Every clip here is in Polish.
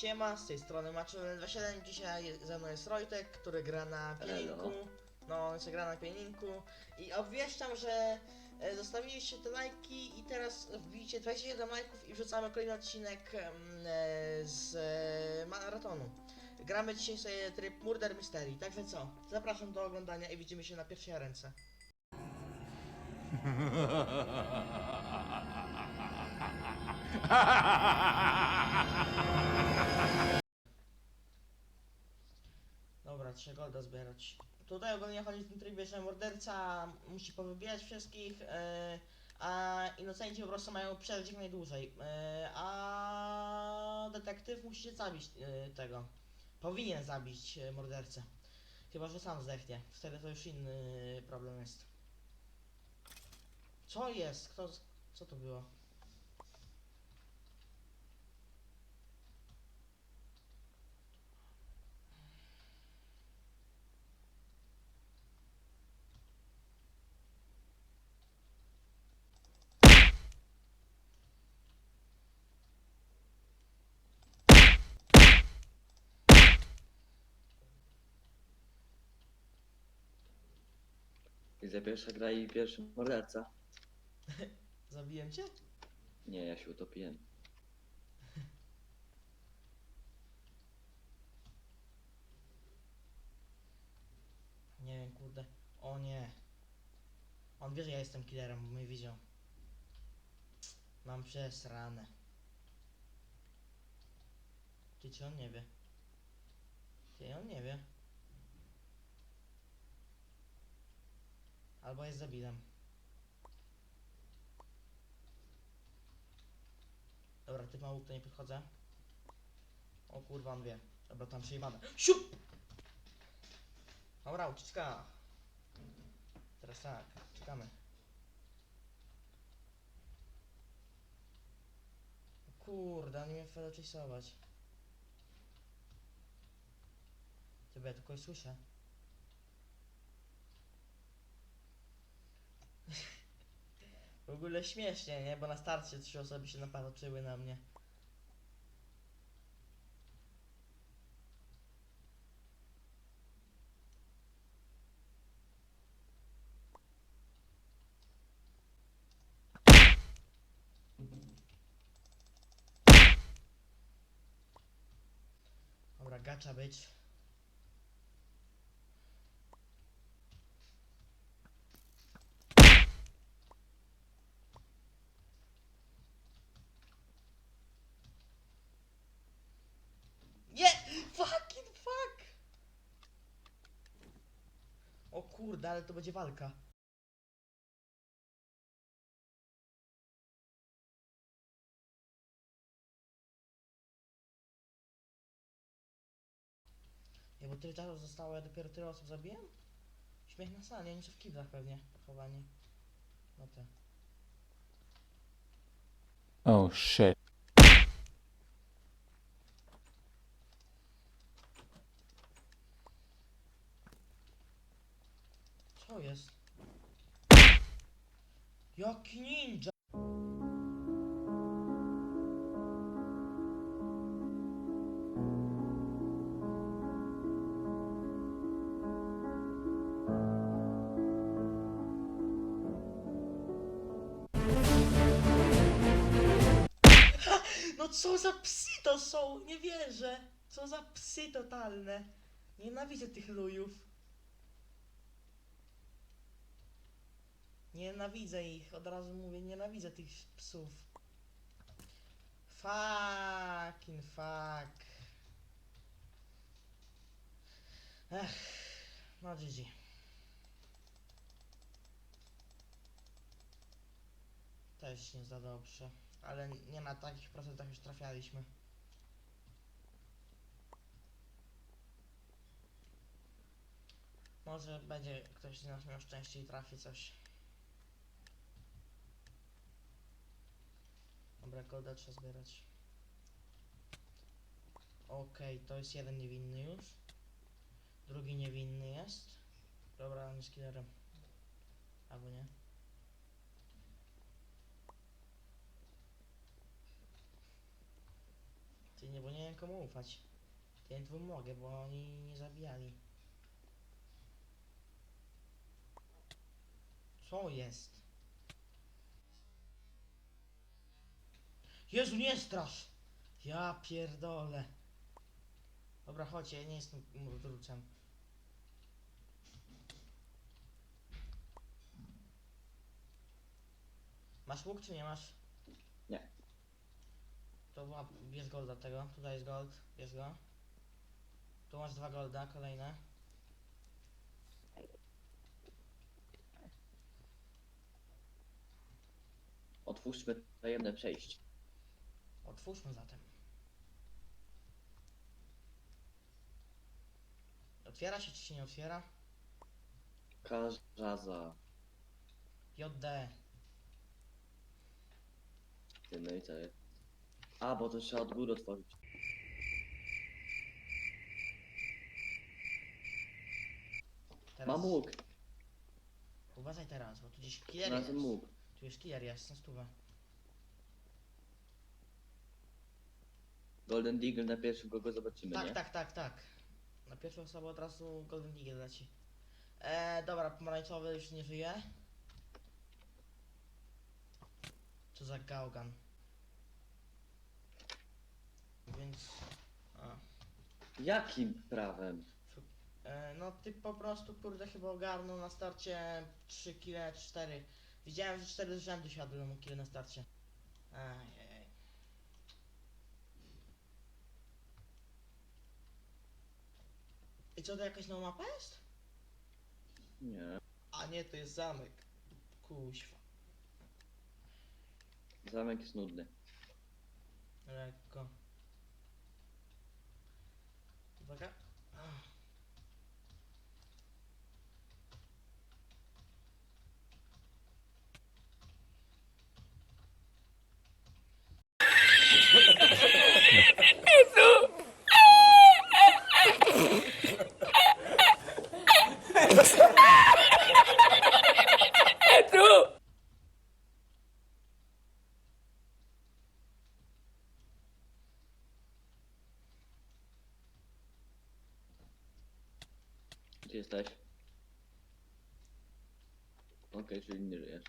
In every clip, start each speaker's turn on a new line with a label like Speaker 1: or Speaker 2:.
Speaker 1: Siema, z tej strony Maczul27, dzisiaj ze mną jest Rojtek, który gra na pianinku. No, jeszcze gra na pianinku. I obwieszczam, że e, zostawiliście te lajki i teraz wbijcie 27 lajków i wrzucamy kolejny odcinek em, e, z e, maratonu. Gramy dzisiaj sobie tryb Murder Mystery, także co? Zapraszam do oglądania i widzimy się na pierwszej ręce. Dobra, trzeba golda zbierać. Tutaj ogólnie chodzi w tym trybie, że morderca musi powybijać wszystkich, e, a inocenci po prostu mają przeżyć jak najdłużej. E, a detektyw musi zabić e, tego. Powinien zabić e, mordercę. Chyba, że sam zdechnie. Wtedy to już inny problem jest. Co jest? Kto, co to było?
Speaker 2: Widzę pierwsza gra i pierwszy morderca.
Speaker 1: Zabiłem cię?
Speaker 2: Nie, ja się utopiłem.
Speaker 1: Nie wiem, kurde. O nie. On wie, że ja jestem killerem, bo mnie widział. Mam przesrane. Ty czy on nie wie? Ty on nie wie. Albo jest zabilem. Dobra, ty to nie podchodzę. O kurwa, on wie. Dobra, tam przejebane. Siup! Dobra, ucieczka. Teraz tak, czekamy. Kurde, oni mnie. Ty, bo ja tylko słyszę. W ogóle śmiesznie, nie? Bo na starcie trzy osoby się napatrzyły na mnie. Dobra, gacza być. Nie! Fucking fuck! O kurde, ale to będzie walka. Nie, bo tyle czasu zostało, ja dopiero tyle osób zabiłem? Śmiech na sali, oni są w kiblach pewnie, pochowani. No te.
Speaker 3: Oh shit.
Speaker 1: Co jest? Jaki ninja! No co za psy to są? Nie wierzę! Co za psy totalne! Nienawidzę tych lujów. Nienawidzę ich, od razu mówię, nienawidzę tych psów. Fucking fuck. Ech, no GG. Też nie za dobrze, ale nie na takich procentach już trafialiśmy. Może będzie ktoś z nas miał szczęście i trafi coś. Dobra, golda trzeba zbierać. Okej, to jest jeden niewinny już. Drugi niewinny jest. Dobra, on jest killerem. Albo nie. Ty nie, bo nie wiem komu ufać. Tym dwóm mogę, bo oni nie zabijali. Co jest? Jezu, nie strasz! Ja pierdolę. Dobra, chodź, ja nie jestem mordrucem. Masz łuk czy nie masz?
Speaker 2: Nie.
Speaker 1: To łap, bierz golda tego, tutaj jest gold, bierz go. Tu masz dwa golda, kolejne.
Speaker 2: Otwórzmy tajemne przejście.
Speaker 1: Otwórzmy zatem. Otwiera się czy się nie otwiera?
Speaker 2: Każaza.
Speaker 1: JD.
Speaker 2: Ty, no i co jest? A, bo to trzeba od góry otworzyć.
Speaker 1: Teraz.
Speaker 2: Mam łuk.
Speaker 1: Uważaj teraz, bo tu gdzieś killer jest.
Speaker 2: Znalazłem łuk.
Speaker 1: Tu jest killer jest, na stówę.
Speaker 2: Golden Deagle na pierwszym kogo zobaczymy,
Speaker 1: Tak,
Speaker 2: nie?
Speaker 1: tak, tak, tak. Na pierwszą osobę od razu Golden Eagle leci. E, dobra, pomarańczowy już nie żyje. Co za gałgan. Więc... A.
Speaker 2: Jakim prawem?
Speaker 1: E, no ty po prostu kurde chyba ogarnął na starcie 3 kile, 4. Widziałem, że 4 z rzędu siadły mu kile na starcie. Ajajaj. I co to jakaś nowa mapa jest?
Speaker 2: Nie.
Speaker 1: A nie, to jest zamek. Kuźwa.
Speaker 2: Zamek jest nudny.
Speaker 1: Lekko. Uwaga. Ach.
Speaker 2: Gdzie jesteś? Okej, czyli nie żyjesz.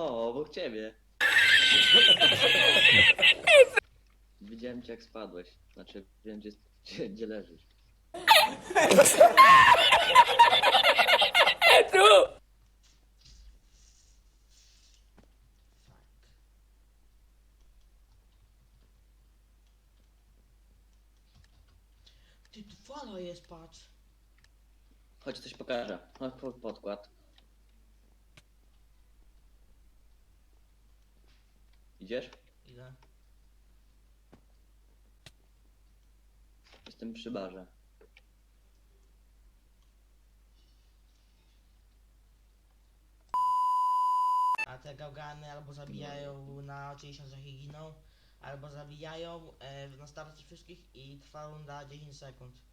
Speaker 2: O, obok ciebie. Widziałem cię jak spadłeś. Znaczy, wiem gdzie, gdzie, gdzie leżysz.
Speaker 1: Ty tu fala jest, patrz.
Speaker 2: Chodź, coś pokażę. Chodź, po- podkład. Idziesz?
Speaker 1: Ile?
Speaker 2: Jestem przy barze.
Speaker 1: A te gałgany albo zabijają na 90 i giną, albo zabijają e, na starcie wszystkich i trwa runda 10 sekund.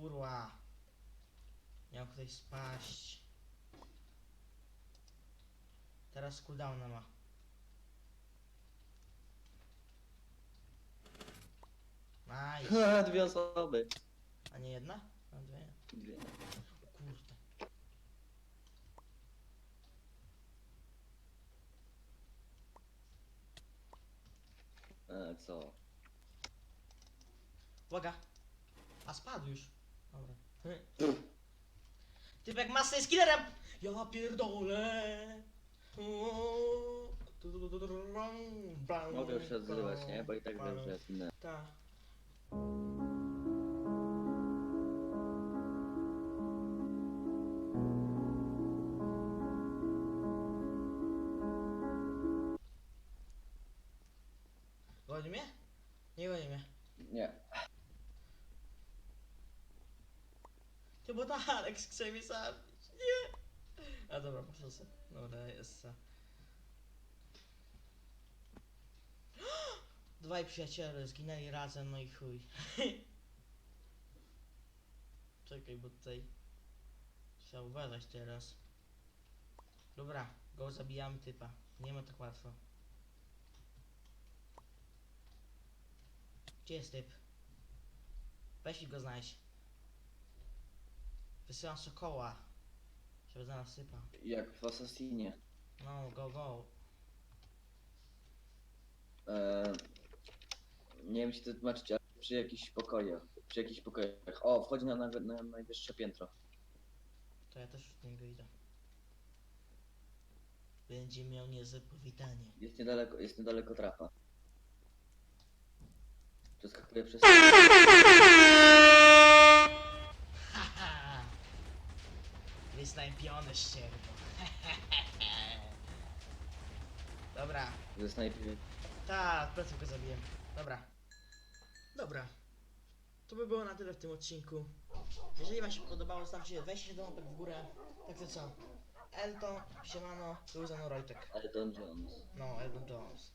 Speaker 1: Kurwa. Miał ktoś spaść. Teraz cooldowna ma. Nice.
Speaker 2: Dwie osoby.
Speaker 1: A nie jedna? A dwie?
Speaker 2: Dwie.
Speaker 1: O kurde.
Speaker 2: E, co?
Speaker 1: Uwaga. A spadł już. Dobra. Typ jak masa jest killerem! Ja pierdolę!
Speaker 2: Mogę już się odzywać, nie? Bo i tak wiem, że zginę.
Speaker 1: Tak. Goni mnie? Nie goni mnie.
Speaker 2: Nie.
Speaker 1: Ty bo ta Alex chce mi zabić. Nie. A dobra, proszę sobie. Dobra, jest. Dwaj przyjaciele zginęli razem, no i chuj. Czekaj, bo tutaj trzeba uważać teraz. Dobra, go zabijamy typa. Nie ma tak łatwo. Gdzie jest typ? Weź i go znajdź. Wysyłam sokoła, żeby za nas sypał.
Speaker 2: Jak w Assassinie.
Speaker 1: No, go, go.
Speaker 2: E, nie wiem, czy to tłumaczyć, ale przy jakichś pokojach. Przy jakichś pokojach. O, wchodzi na, na, na najwyższe piętro.
Speaker 1: To ja też w niego idę. Będzie miał niezłe powitanie.
Speaker 2: Jest niedaleko, jest niedaleko trapa. Przeskakuje przez...
Speaker 1: Wysnajpione ścierwo. Dobra,
Speaker 2: Ze snajpie.
Speaker 1: tak, pleców go zabiłem. Dobra. Dobra. To by było na tyle w tym odcinku. Jeżeli wam się podobało, zostawcie, weźcie do łapek w górę. Tak to co? Elton, siemano, był za Rojtek.
Speaker 2: Elton Jones.
Speaker 1: No, Elton Jones.